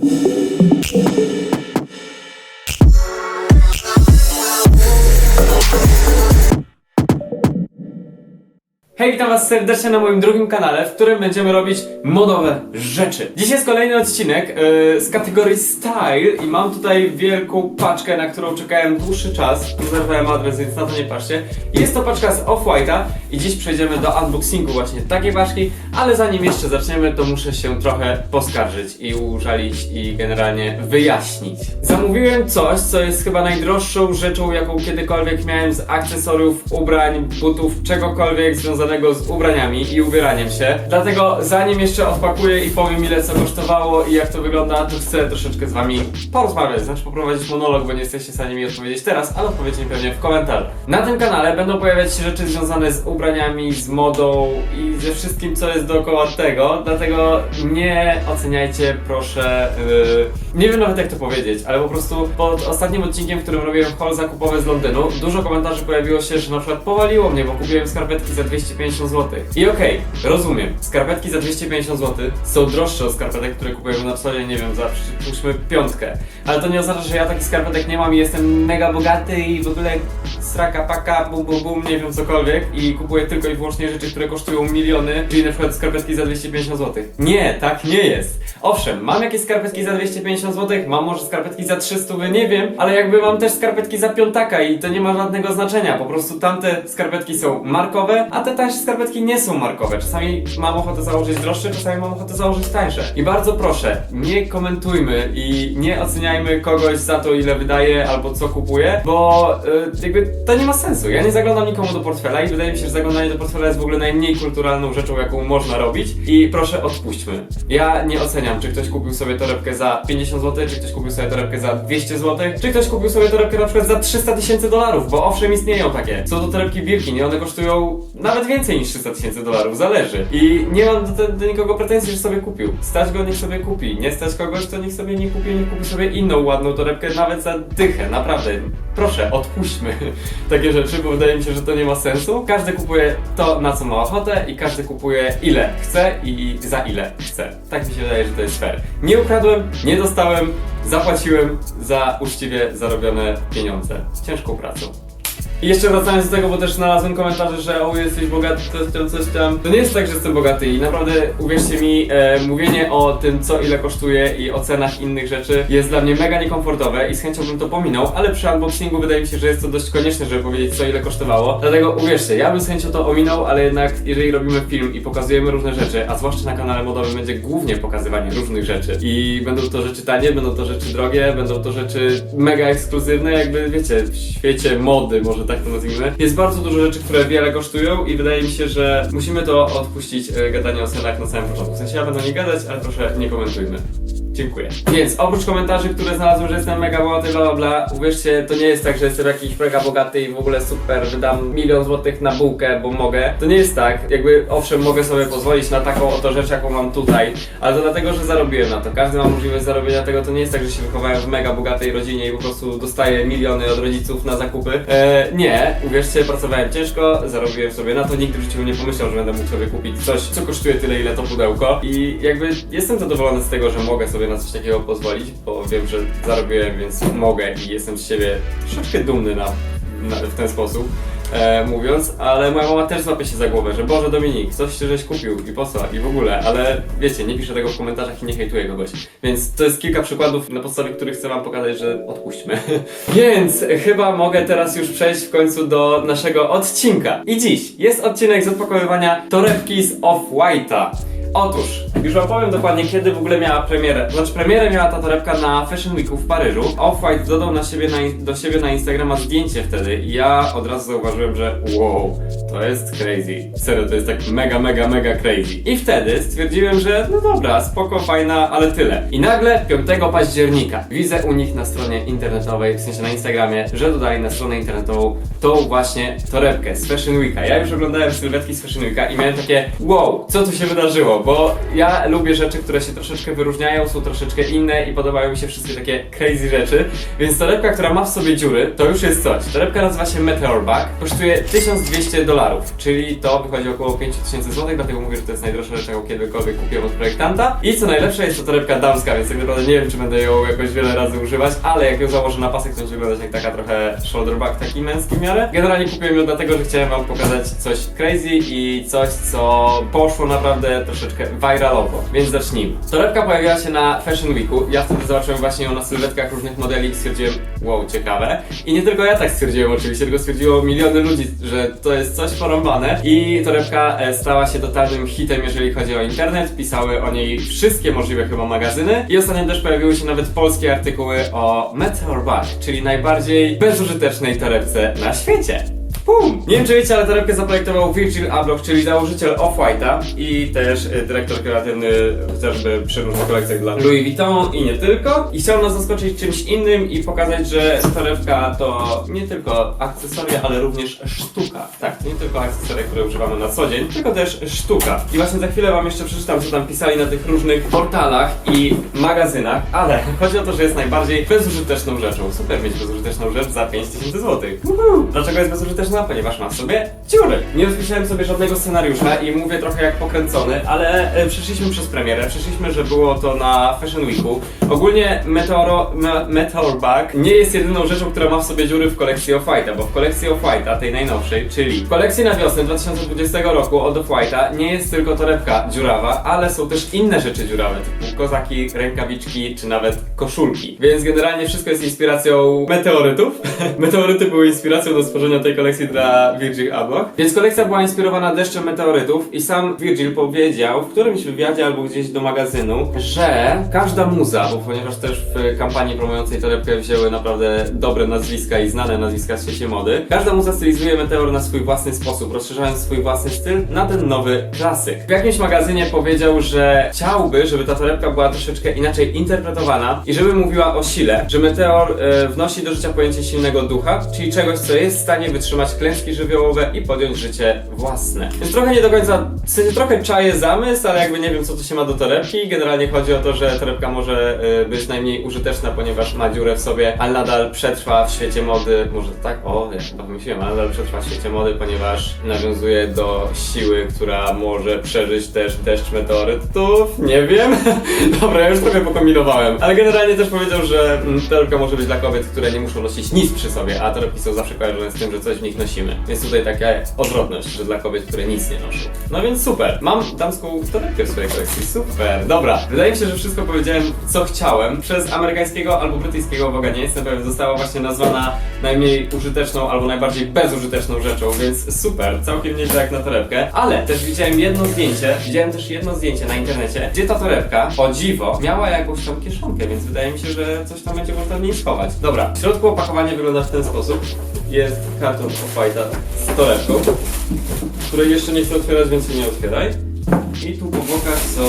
you Hej, witam was serdecznie na moim drugim kanale, w którym będziemy robić modowe rzeczy. Dzisiaj jest kolejny odcinek yy, z kategorii Style i mam tutaj wielką paczkę, na którą czekałem dłuższy czas. Rezerwowałem adres, więc na to nie patrzcie. Jest to paczka z Off-White'a i dziś przejdziemy do unboxingu właśnie takiej paczki, ale zanim jeszcze zaczniemy, to muszę się trochę poskarżyć i użalić i generalnie wyjaśnić. Zamówiłem coś, co jest chyba najdroższą rzeczą, jaką kiedykolwiek miałem z akcesoriów, ubrań, butów, czegokolwiek związanego z ubraniami i ubieraniem się. Dlatego zanim jeszcze odpakuję i powiem ile co kosztowało i jak to wygląda, to chcę troszeczkę z wami porozmawiać, znaczy poprowadzić monolog, bo nie jesteście w stanie mi odpowiedzieć teraz, ale odpowiedzcie mi pewnie w komentarzach. Na tym kanale będą pojawiać się rzeczy związane z ubraniami, z modą i ze wszystkim co jest dookoła tego, dlatego nie oceniajcie proszę, yy, nie wiem nawet jak to powiedzieć, ale po prostu pod ostatnim odcinkiem, w którym robiłem haul zakupowy z Londynu, dużo komentarzy pojawiło się, że na przykład powaliło mnie, bo kupiłem skarpetki za 250 zł. I okej, rozumiem, skarpetki za 250 zł są droższe od skarpetek, które kupuję na co nie wiem, za przypuśćmy piątkę. Ale to nie oznacza, że ja takich skarpetek nie mam i jestem mega bogaty i w ogóle sraka paka, bum bum bum, nie wiem cokolwiek i kupuję tylko i wyłącznie rzeczy, które kosztują miliony, czyli na przykład skarpetki za 250 zł. Nie, tak nie jest. Owszem, mam jakieś skarpetki za 250 zł, mam może skarpetki za 300, nie wiem, ale jakby mam też skarpetki za piątaka i to nie ma żadnego znaczenia. Po prostu tamte skarpetki są markowe, a te tańsze skarpetki nie są markowe. Czasami mam ochotę założyć droższe, czasami mam ochotę założyć tańsze. I bardzo proszę, nie komentujmy i nie oceniajmy kogoś za to, ile wydaje albo co kupuje, bo y, jakby to nie ma sensu. Ja nie zaglądam nikomu do portfela i wydaje mi się, że zaglądanie do portfela jest w ogóle najmniej kulturalną rzeczą, jaką można robić. I proszę odpuśćmy. Ja nie oceniam, czy ktoś kupił sobie torebkę za 50 zł, czy ktoś kupił sobie torebkę za 200 zł, czy ktoś kupił sobie torebkę na przykład za 300 tysięcy dolarów, bo owszem istnieją takie. Są to torebki Birkin one kosztują nawet więcej niż 300 tysięcy dolarów, zależy. I nie mam do, do nikogo pretensji, że sobie kupił. Stać go, niech sobie kupi. Nie stać kogoś, to niech sobie nie kupi, niech kupi sobie inną ładną torebkę, nawet za dychę, naprawdę. Proszę, odpuśćmy takie rzeczy, bo wydaje mi się, że to nie ma sensu. Każdy kupuje to, na co ma ochotę i każdy kupuje ile chce i za ile chce. Tak mi się wydaje, że to jest fair. Nie ukradłem, nie dostałem, zapłaciłem za uczciwie zarobione pieniądze. Ciężką pracą. I jeszcze wracając do tego, bo też znalazłem komentarze, że o jesteś bogaty, coś tam, coś tam. To nie jest tak, że jestem bogaty i naprawdę uwierzcie mi, e, mówienie o tym, co ile kosztuje i o cenach innych rzeczy jest dla mnie mega niekomfortowe i z chęcią bym to pominął, ale przy unboxingu wydaje mi się, że jest to dość konieczne, żeby powiedzieć, co ile kosztowało. Dlatego uwierzcie, ja bym z chęcią to ominął, ale jednak jeżeli robimy film i pokazujemy różne rzeczy, a zwłaszcza na kanale modowym będzie głównie pokazywanie różnych rzeczy i będą to rzeczy tanie, będą to rzeczy drogie, będą to rzeczy mega ekskluzywne, jakby wiecie, w świecie mody, może tak to nazwijmy. Jest bardzo dużo rzeczy, które wiele kosztują i wydaje mi się, że musimy to odpuścić e, gadanie o cenach na samym początku. W sensie ja będę nie gadać, ale proszę nie komentujmy. Dziękuję. Więc oprócz komentarzy, które znalazłem, że jestem mega bogaty, bla bla bla, uwierzcie, to nie jest tak, że jestem jakiś mega bogaty i w ogóle super, wydam milion złotych na bułkę, bo mogę. To nie jest tak. Jakby owszem, mogę sobie pozwolić na taką oto rzecz, jaką mam tutaj, ale to dlatego, że zarobiłem na to. Każdy ma możliwość zarobienia tego, to nie jest tak, że się wychowałem w mega bogatej rodzinie i po prostu dostaję miliony od rodziców na zakupy. E, nie, uwierzcie, pracowałem ciężko, zarobiłem sobie na to, nigdy w życiu nie pomyślał, że będę mógł sobie kupić coś, co kosztuje tyle, ile to pudełko i jakby jestem zadowolony z tego, że mogę sobie na coś takiego pozwolić, bo wiem, że zarobiłem, więc mogę i jestem z siebie troszeczkę dumny na, na, w ten sposób. E, mówiąc, ale moja mama też złapie się za głowę, że Boże Dominik, coś żeś kupił i po co i w ogóle, ale wiecie, nie piszę tego w komentarzach i nie hejtuję kogoś. Więc to jest kilka przykładów, na podstawie których chcę wam pokazać, że odpuśćmy. Więc chyba mogę teraz już przejść w końcu do naszego odcinka. I dziś jest odcinek z odpakowywania torebki z Off-White'a. Otóż, już wam powiem dokładnie kiedy w ogóle miała premierę. Znaczy premierę miała ta torebka na Fashion Weeku w Paryżu. Off-White dodał na siebie na, do siebie na Instagrama zdjęcie wtedy i ja od razu zauważyłem, że wow, to jest crazy. Serio, to jest tak mega, mega, mega crazy. I wtedy stwierdziłem, że no dobra, spoko, fajna, ale tyle. I nagle 5 października widzę u nich na stronie internetowej, w sensie na Instagramie, że dodali na stronę internetową tą właśnie torebkę z Fashion Weeka. Ja już oglądałem sylwetki z Fashion Weeka i miałem takie wow, co tu się wydarzyło? Bo ja lubię rzeczy, które się troszeczkę wyróżniają, są troszeczkę inne i podobają mi się wszystkie takie crazy rzeczy. Więc torebka, która ma w sobie dziury, to już jest coś. Torebka nazywa się Meteor Bag, kosztuje 1200 dolarów, czyli to wychodzi około 5000 zł, dlatego mówię, że to jest najdroższa rzecz, jaką kiedykolwiek kupiłem od projektanta. I co najlepsze, jest to torebka damska, więc tak naprawdę nie wiem, czy będę ją jakoś wiele razy używać, ale jak ją założę na pasek, to będzie wyglądać jak taka trochę shoulder bag, taki męski w miarę. Generalnie kupiłem ją dlatego, że chciałem wam pokazać coś crazy i coś, co poszło naprawdę troszeczkę viralowo. Więc zacznijmy. Torebka pojawiła się na Fashion Weeku. Ja wtedy zobaczyłem właśnie ją na sylwetkach różnych modeli i stwierdziłem, wow, ciekawe. I nie tylko ja tak stwierdziłem oczywiście, tylko stwierdziło miliony ludzi, że to jest coś porąbane. I torebka e, stała się totalnym hitem, jeżeli chodzi o internet. Pisały o niej wszystkie możliwe chyba magazyny. I ostatnio też pojawiły się nawet polskie artykuły o Meteor Bag, czyli najbardziej bezużytecznej torebce na świecie. Nie wiem czy wiecie, ale torebkę zaprojektował Virgil Abloh, czyli założyciel Off-White'a i też y, dyrektor kreatywny chociażby przy różnych kolekcjach dla Louis Vuitton i nie tylko. I chciał nas zaskoczyć czymś innym i pokazać, że torebka to nie tylko akcesoria, ale również sztuka. Tak, to nie tylko akcesoria, które używamy na co dzień, tylko też sztuka. I właśnie za chwilę wam jeszcze przeczytam, co tam pisali na tych różnych portalach i magazynach, ale chodzi o to, że jest najbardziej bezużyteczną rzeczą. Super mieć bezużyteczną rzecz za 5000 zł. Dlaczego jest bezużyteczna? Ponieważ ma w sobie dziury. Nie rozpisałem sobie żadnego scenariusza i mówię trochę jak pokręcony, ale e, przeszliśmy przez premierę, przeszliśmy, że było to na Fashion Weeku. Ogólnie Meteoro, me, Meteor Bag nie jest jedyną rzeczą, która ma w sobie dziury w kolekcji Off-White'a, bo w kolekcji Off-White'a, tej najnowszej, czyli w kolekcji na wiosnę 2020 roku od Off-White'a nie jest tylko torebka dziurawa, ale są też inne rzeczy dziurawe, typu kozaki, rękawiczki czy nawet koszulki. Więc generalnie wszystko jest inspiracją meteorytów. Meteoryty były inspiracją do stworzenia tej kolekcji dla Virgil Abloh. Więc kolekcja była inspirowana deszczem meteorytów i sam Virgil powiedział w którymś wywiadzie albo gdzieś do magazynu, że każda muza, bo ponieważ też w kampanii promującej torebkę wzięły naprawdę dobre nazwiska i znane nazwiska w świecie mody, każda muza stylizuje meteor na swój własny sposób, rozszerzając swój własny styl na ten nowy klasyk. W jakimś magazynie powiedział, że chciałby, żeby ta torebka była troszeczkę inaczej interpretowana i żeby mówiła o sile, że meteor e, wnosi do życia pojęcie silnego ducha, czyli czegoś, co jest w stanie wytrzymać klęski żywiołowe i podjąć życie własne. Więc trochę nie do końca, w sensie trochę czaję zamysł, ale jakby nie wiem co tu się ma do torebki. Generalnie chodzi o to, że torebka może e, być najmniej użyteczna, ponieważ ma dziurę w sobie, ale nadal przetrwa w świecie mody, może tak, o, ja chyba wymyśliłem, ale nadal przetrwa w świecie mody, ponieważ nawiązuje do siły, która może przeżyć też deszcz meteorytów, nie wiem. Dobra, ja już trochę pokombinowałem. Ale generalnie też powiedział, że mm, torebka może być dla kobiet, które nie muszą nosić nic przy sobie, a torebki są zawsze kojarzone z tym, że coś w nich nosimy. Więc tutaj taka odwrotność, że dla kobiet, które nic nie noszą. No więc super. Mam damską torebkę w swojej kolekcji. Super. Dobra. Wydaje mi się, że wszystko powiedziałem, co chciałem. Przez amerykańskiego albo brytyjskiego Boga nie jestem pewien, została właśnie nazwana najmniej użyteczną albo najbardziej bezużyteczną rzeczą, więc super. Całkiem nieźle jak na torebkę. Ale też widziałem jedno zdjęcie, widziałem też jedno zdjęcie na internecie, gdzie ta torebka, o dziwo, miała jakąś tam kieszonkę, więc wydaje mi się, że coś tam będzie można w niej schować. Dobra, w środku opakowanie wygląda w ten sposób. Jest karton Off-White'a z torebką, której jeszcze nie chcę otwierać, więc jej nie otwieraj. I tu po bokach są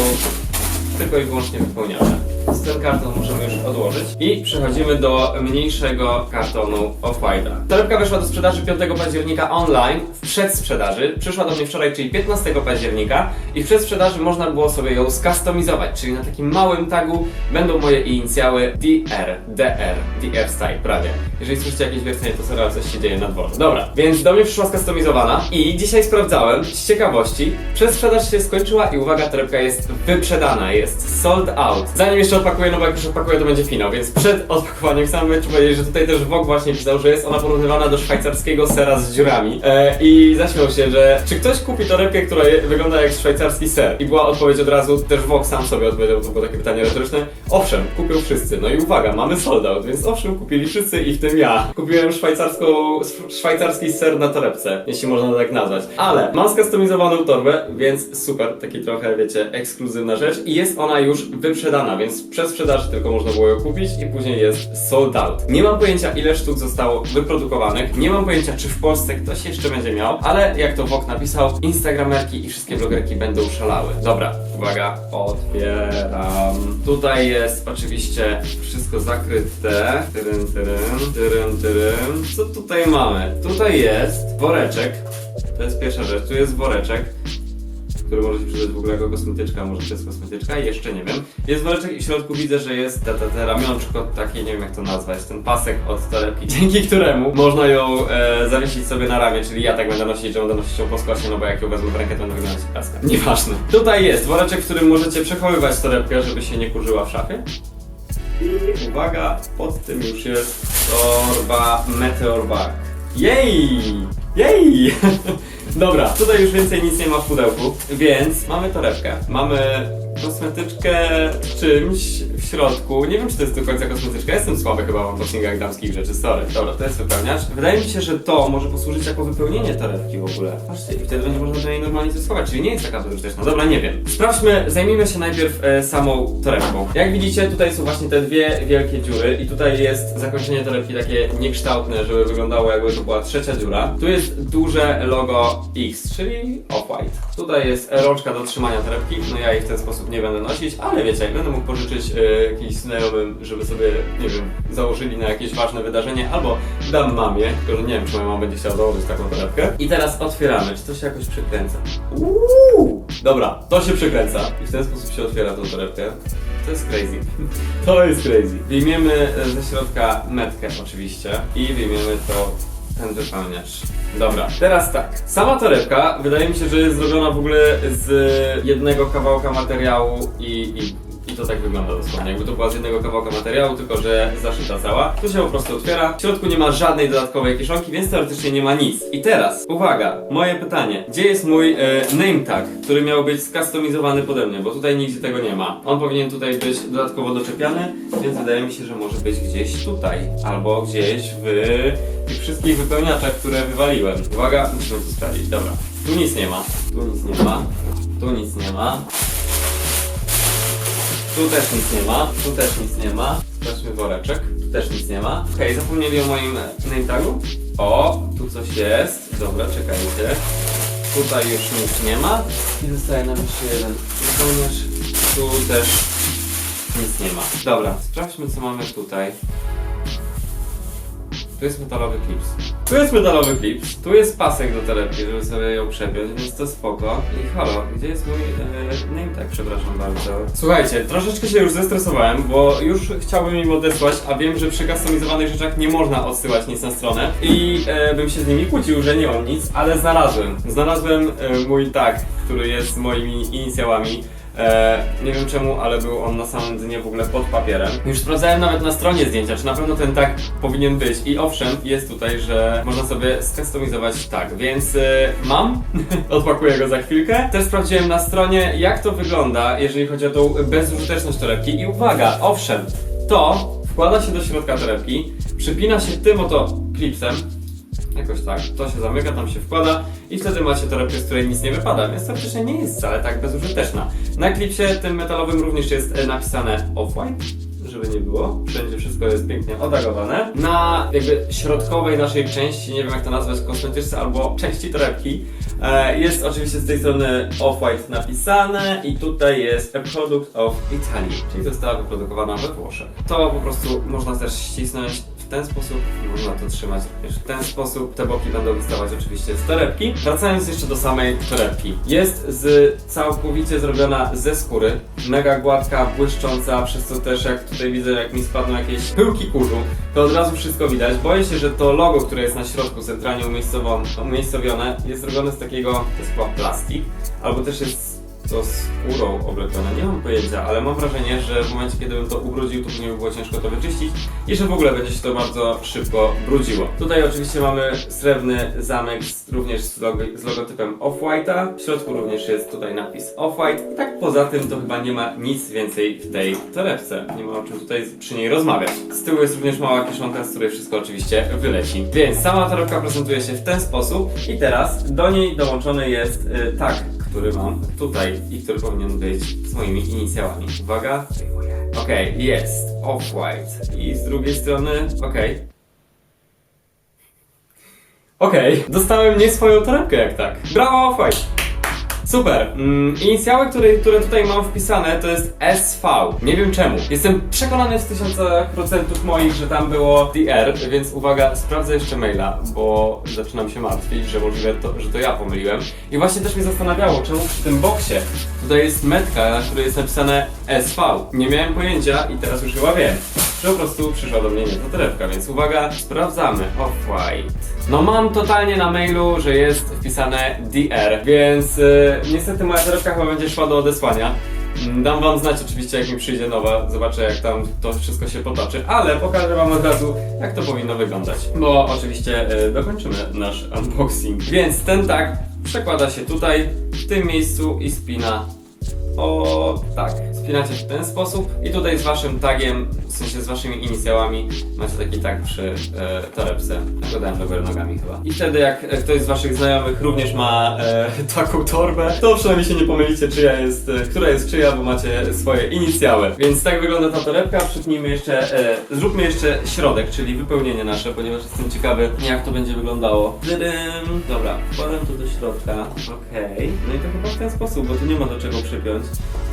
tylko i wyłącznie wypełniane. Ten karton możemy już odłożyć. I przechodzimy do mniejszego kartonu Off-White'a. Torebka weszła do sprzedaży 5 października online, w przedsprzedaży. Przyszła do mnie wczoraj, czyli 15 października i w przedsprzedaży można było sobie ją skustomizować, czyli na takim małym tagu będą moje inicjały DR, DR, DR Style, prawie. Jeżeli słyszycie jakieś wiercenie, to serio coś się dzieje na dworze. Dobra, więc do mnie przyszła skustomizowana i dzisiaj sprawdzałem z ciekawości. Przedsprzedaż się skończyła i uwaga, torebka jest wyprzedana, jest sold out. Zanim jeszcze odpakuję, no bo jak już odpakuję, to będzie finał, więc przed odpakowaniem chciałem powiedzieć, że tutaj też Vogue właśnie pisał, że jest ona porównywana do szwajcarskiego sera z dziurami e, i zaśmiał się, że czy ktoś kupi torebkę, która je, wygląda jak szwajcarski ser? I była odpowiedź od razu, też Vogue sam sobie odpowiedział, to było takie pytanie retoryczne. Owszem, kupią wszyscy. No i uwaga, mamy sold out, więc owszem, kupili wszyscy i w tym ja. Kupiłem szwajcarską, szwajcarski ser na torebce, jeśli można tak nazwać. Ale mam skustomizowaną torbę, więc super, taki trochę, wiecie, ekskluzywna rzecz i jest ona już wyprzedana, więc przed sprzedaży tylko można było ją kupić i później jest sold out. Nie mam pojęcia ile sztuk zostało wyprodukowanych, nie mam pojęcia czy w Polsce ktoś jeszcze będzie miał, ale jak to Wok napisał, instagramerki i wszystkie blogerki będą szalały. Dobra, uwaga, otwieram. Tutaj jest oczywiście wszystko zakryte. Tyryn, tyryn, tyryn, tyryn. Co tutaj mamy? Tutaj jest woreczek. To jest pierwsza rzecz, tu jest woreczek. Który może się przydać w ogóle jako kosmetyczka, może to jest kosmetyczka, jeszcze nie wiem. Jest woreczek i w środku widzę, że jest te, te, te ramionczko, takie nie wiem jak to nazwać, ten pasek od torebki, dzięki któremu można ją e, zawiesić sobie na ramię, czyli ja tak będę nosić, że będę nosić ją po skosie, no bo jak ją wezmę w rękę, to będę wyglądać jak laska. Nieważne. Tutaj jest woreczek, w którym możecie przechowywać torebkę, żeby się nie kurzyła w szafie. I uwaga, pod tym już jest torba Meteor Bag. Jej! Jej! Dobra, tutaj już więcej nic nie ma w pudełku, więc mamy torebkę, mamy kosmetyczkę czymś w środku. Nie wiem, czy to jest do końca kosmetyczka. Jestem słaby chyba w unboxingach damskich rzeczy, sorry. Dobra, to jest wypełniacz. Wydaje mi się, że to może posłużyć jako wypełnienie torebki w ogóle. Patrzcie, i wtedy będzie można do niej normalnie coś czyli nie jest taka bezużyteczna. Dobra, nie wiem. Sprawdźmy, zajmijmy się najpierw e, samą torebką. Jak widzicie, tutaj są właśnie te dwie wielkie dziury i tutaj jest zakończenie torebki takie niekształtne, żeby wyglądało jakby to była trzecia dziura. Tu jest duże logo X, czyli Off-White. Tutaj jest rączka do trzymania torebki, no ja jej w ten sposób nie będę nosić, ale wiecie, będę mógł pożyczyć e, jakiś znajomym, żeby sobie, nie wiem, założyli na jakieś ważne wydarzenie, albo dam mamie, tylko że nie wiem, czy moja mama będzie chciała założyć taką torebkę. I teraz otwieramy, czy to się jakoś przykręca. Uuu! Dobra, to się przykręca i w ten sposób się otwiera tą torebkę. To jest crazy. To jest crazy. Wyjmiemy e, ze środka metkę oczywiście i wyjmiemy to ten wypełniacz. Dobra, teraz tak. Sama torebka wydaje mi się, że jest zrobiona w ogóle z jednego kawałka materiału i, i, i to tak wygląda dosłownie. Jakby to była z jednego kawałka materiału, tylko że zaszyta cała. Tu się po prostu otwiera. W środku nie ma żadnej dodatkowej kieszonki, więc teoretycznie nie ma nic. I teraz, uwaga, moje pytanie. Gdzie jest mój e, name tag, który miał być skustomizowany pode mnie? Bo tutaj nigdzie tego nie ma. On powinien tutaj być dodatkowo doczepiany, więc wydaje mi się, że może być gdzieś tutaj. Albo gdzieś w tych wszystkich wypełniaczach, które wywaliłem. Uwaga, musimy to sprawdzić. Dobra. Tu nic nie ma. Tu nic nie ma. Tu nic nie ma. Tu też nic nie ma, tu też nic nie ma. Sprawdźmy woreczek, tu też nic nie ma. Okej, zapomnieli o moim name tagu. O, tu coś jest. Dobra, czekajcie. Tutaj już nic nie ma. I zostaje nam jeszcze jeden wypełniacz. Tu też nic nie ma. Dobra, sprawdźmy co mamy tutaj. Tu jest metalowy klips. Tu jest metalowy klips, tu jest pasek do torebki, żeby sobie ją przepiąć, więc to spoko. I halo, gdzie jest mój e, name tag, przepraszam bardzo. Słuchajcie, troszeczkę się już zestresowałem, bo już chciałbym im odesłać, a wiem, że przy customizowanych rzeczach nie można odsyłać nic na stronę. I e, bym się z nimi kłócił, że nie mam nic, ale znalazłem. Znalazłem e, mój tag, który jest moimi inicjałami. E, nie wiem czemu, ale był on na samym dnie w ogóle pod papierem. Już sprawdzałem nawet na stronie zdjęcia, czy na pewno ten tag powinien być. I owszem, jest tutaj, że można sobie skustomizować tag, więc e, mam. Odpakuję go za chwilkę. Też sprawdziłem na stronie, jak to wygląda, jeżeli chodzi o tą bezużyteczność torebki. I uwaga, owszem, to wkłada się do środka torebki, przypina się tym oto klipsem, Jakoś tak, to się zamyka, tam się wkłada i wtedy macie torebkę, z której nic nie wypada, więc teoretycznie nie jest wcale tak bezużyteczna. Na klipsie tym metalowym również jest e, napisane Off-White, żeby nie było. Wszędzie wszystko jest pięknie odagowane. Na jakby środkowej naszej części, nie wiem jak to nazwać, kosmetyczce albo części torebki, e, jest oczywiście z tej strony Off-White napisane i tutaj jest A Product of Italy, czyli została wyprodukowana we Włoszech. To po prostu można też ścisnąć ten sposób można to trzymać również w ten sposób. Te boki będą wystawać oczywiście z torebki. Wracając jeszcze do samej torebki. Jest z całkowicie zrobiona ze skóry. Mega gładka, błyszcząca, przez co też jak tutaj widzę, jak mi spadną jakieś pyłki kurzu, to od razu wszystko widać. Boję się, że to logo, które jest na środku centralnie umiejscowione, jest zrobione z takiego, to jest chyba plastik, albo też jest to skórą oblepione, nie mam pojęcia, ale mam wrażenie, że w momencie, kiedy bym to ubrudził, to by było ciężko to wyczyścić i że w ogóle będzie się to bardzo szybko brudziło. Tutaj oczywiście mamy srebrny zamek z, również z, z logotypem Off-White'a, w środku również jest tutaj napis Off-White i tak poza tym to chyba nie ma nic więcej w tej torebce, nie ma o czym tutaj przy niej rozmawiać. Z tyłu jest również mała kieszonka, z której wszystko oczywiście wyleci. Więc sama torebka prezentuje się w ten sposób i teraz do niej dołączony jest y, tag który mam tutaj i który powinien być z moimi inicjałami. Uwaga. Okej, jest. Off-white. I z drugiej strony, okej. Okej, dostałem nie swoją torebkę jak tak. Brawo, Off-white! Super. Mm, inicjały, które, które tutaj mam wpisane, to jest SV. Nie wiem czemu. Jestem przekonany w tysiącach procentów moich, że tam było DR, więc uwaga, sprawdzę jeszcze maila, bo zaczynam się martwić, że możliwe, to, że to ja pomyliłem. I właśnie też mnie zastanawiało, czemu przy tym boksie tutaj jest metka, na której jest napisane SV. Nie miałem pojęcia i teraz już chyba wiem. Że po prostu przyszła do mnie nie ta torebka, więc uwaga, sprawdzamy. Off-white. No mam totalnie na mailu, że jest wpisane DR, więc yy, niestety moja torebka chyba będzie szła do odesłania. Mm, Dam wam znać oczywiście jak mi przyjdzie nowa, zobaczę jak tam to wszystko się potoczy, ale pokażę wam od razu jak to powinno wyglądać. Bo oczywiście y, dokończymy nasz unboxing. Więc ten tak przekłada się tutaj, w tym miejscu i spina o tak. Spinacie w ten sposób i tutaj z waszym tagiem, w sensie z waszymi inicjałami macie taki tag przy e, torebce. Nakładałem do góry nogami chyba. I wtedy jak ktoś z waszych znajomych również ma e, taką torbę, to przynajmniej się nie pomylicie czyja jest, e, która jest czyja, bo macie swoje inicjały. Więc tak wygląda ta torebka. Przypnijmy jeszcze, e, zróbmy jeszcze środek, czyli wypełnienie nasze, ponieważ jestem ciekawy jak to będzie wyglądało. Dydym. Dobra, wkładam to do środka. Okej. No i to chyba w ten sposób, bo tu nie ma do czego przypiąć.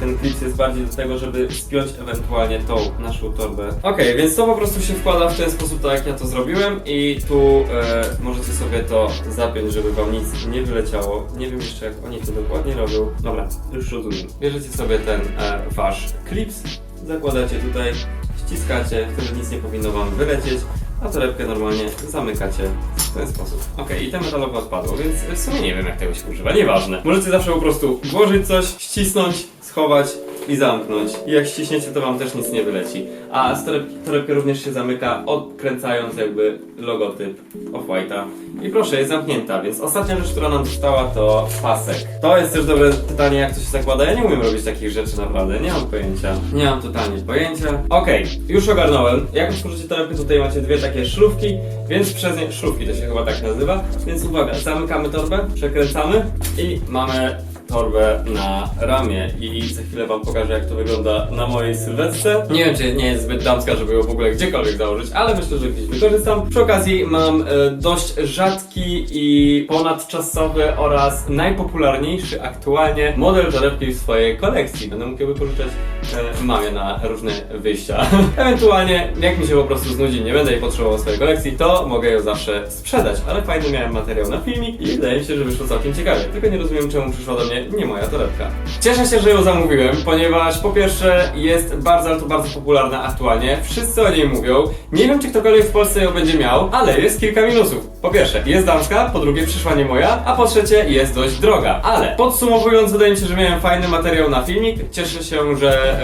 Ten klips jest bardziej do tego, żeby spiąć ewentualnie tą naszą torbę. Okej, więc to po prostu się wkłada w ten sposób, tak jak ja to zrobiłem i tu e, możecie sobie to zapiąć, żeby wam nic nie wyleciało. Nie wiem jeszcze jak oni to dokładnie robią. Dobra, już rozumiem. Bierzecie sobie ten e, wasz klips, zakładacie tutaj, ściskacie, wtedy nic nie powinno wam wylecieć. A torebkę normalnie zamykacie w ten sposób. Okej, i te metalowe odpadło, więc w sumie nie wiem jak tego się używa, nieważne. Możecie zawsze po prostu włożyć coś, ścisnąć, schować i zamknąć. I jak ściśniecie, to wam też nic nie wyleci. A z również się zamyka, odkręcając jakby logotyp Off-White'a. I proszę, jest zamknięta, więc ostatnia rzecz, która nam została to pasek. To jest też dobre pytanie, jak to się zakłada. Ja nie umiem robić takich rzeczy naprawdę, nie mam pojęcia. Nie mam totalnie pojęcia. Okej, już ogarnąłem. Jak otworzycie torebkę, tutaj macie dwie takie szlufki, więc przez nie, szlufki to się chyba tak nazywa. Więc uwaga, zamykamy torbę, przekręcamy i mamy torbę na ramię i za chwilę wam pokażę jak to wygląda na mojej sylwetce. Nie wiem czy nie jest zbyt damska, żeby ją w ogóle gdziekolwiek założyć, ale myślę, że gdzieś wykorzystam. Przy okazji mam e, dość rzadki i ponadczasowy oraz najpopularniejszy aktualnie model torebki w swojej kolekcji. Będę mógł je wypożyczać e, mamie na różne wyjścia. Ewentualnie jak mi się po prostu znudzi, nie będę jej potrzebował swojej kolekcji, to mogę ją zawsze sprzedać. Ale fajny miałem materiał na filmik i wydaje mi się, że wyszło całkiem ciekawie. Tylko nie rozumiem czemu przyszła do mnie nie moja torebka. Cieszę się, że ją zamówiłem, ponieważ po pierwsze jest bardzo, ale to bardzo popularna aktualnie. Wszyscy o niej mówią. Nie wiem, czy ktokolwiek w Polsce ją będzie miał, ale jest kilka minusów. Po pierwsze, jest damska, po drugie, przyszła nie moja, a po trzecie, jest dość droga. Ale podsumowując, wydaje mi się, że miałem fajny materiał na filmik. Cieszę się, że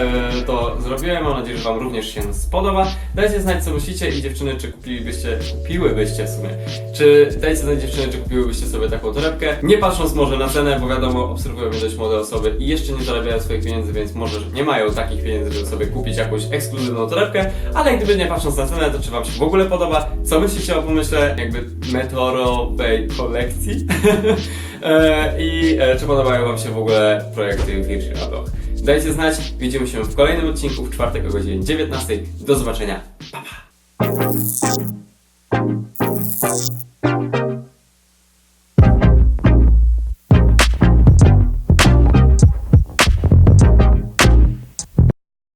to zrobiłem. Mam nadzieję, że Wam również się spodoba. Dajcie znać, co myślicie i dziewczyny, czy kupilibyście, kupiłybyście w sumie. Czy dajcie znać dziewczyny, czy kupiłybyście sobie taką torebkę. Nie patrząc może na cenę, bo wiadomo, obserwują mnie dość młode osoby i jeszcze nie zarabiają swoich pieniędzy, więc może nie mają takich pieniędzy, żeby sobie kupić jakąś ekskluzywną torebkę. Ale gdyby nie patrząc na cenę, to czy Wam się w ogóle podoba? Co myślicie o pomyśle jakby metorowej kolekcji? E, I e, czy podobają Wam się w ogóle projekty Virtual Blog? Dajcie znać, widzimy się w kolejnym odcinku w czwartek o godzinie 19. Do zobaczenia.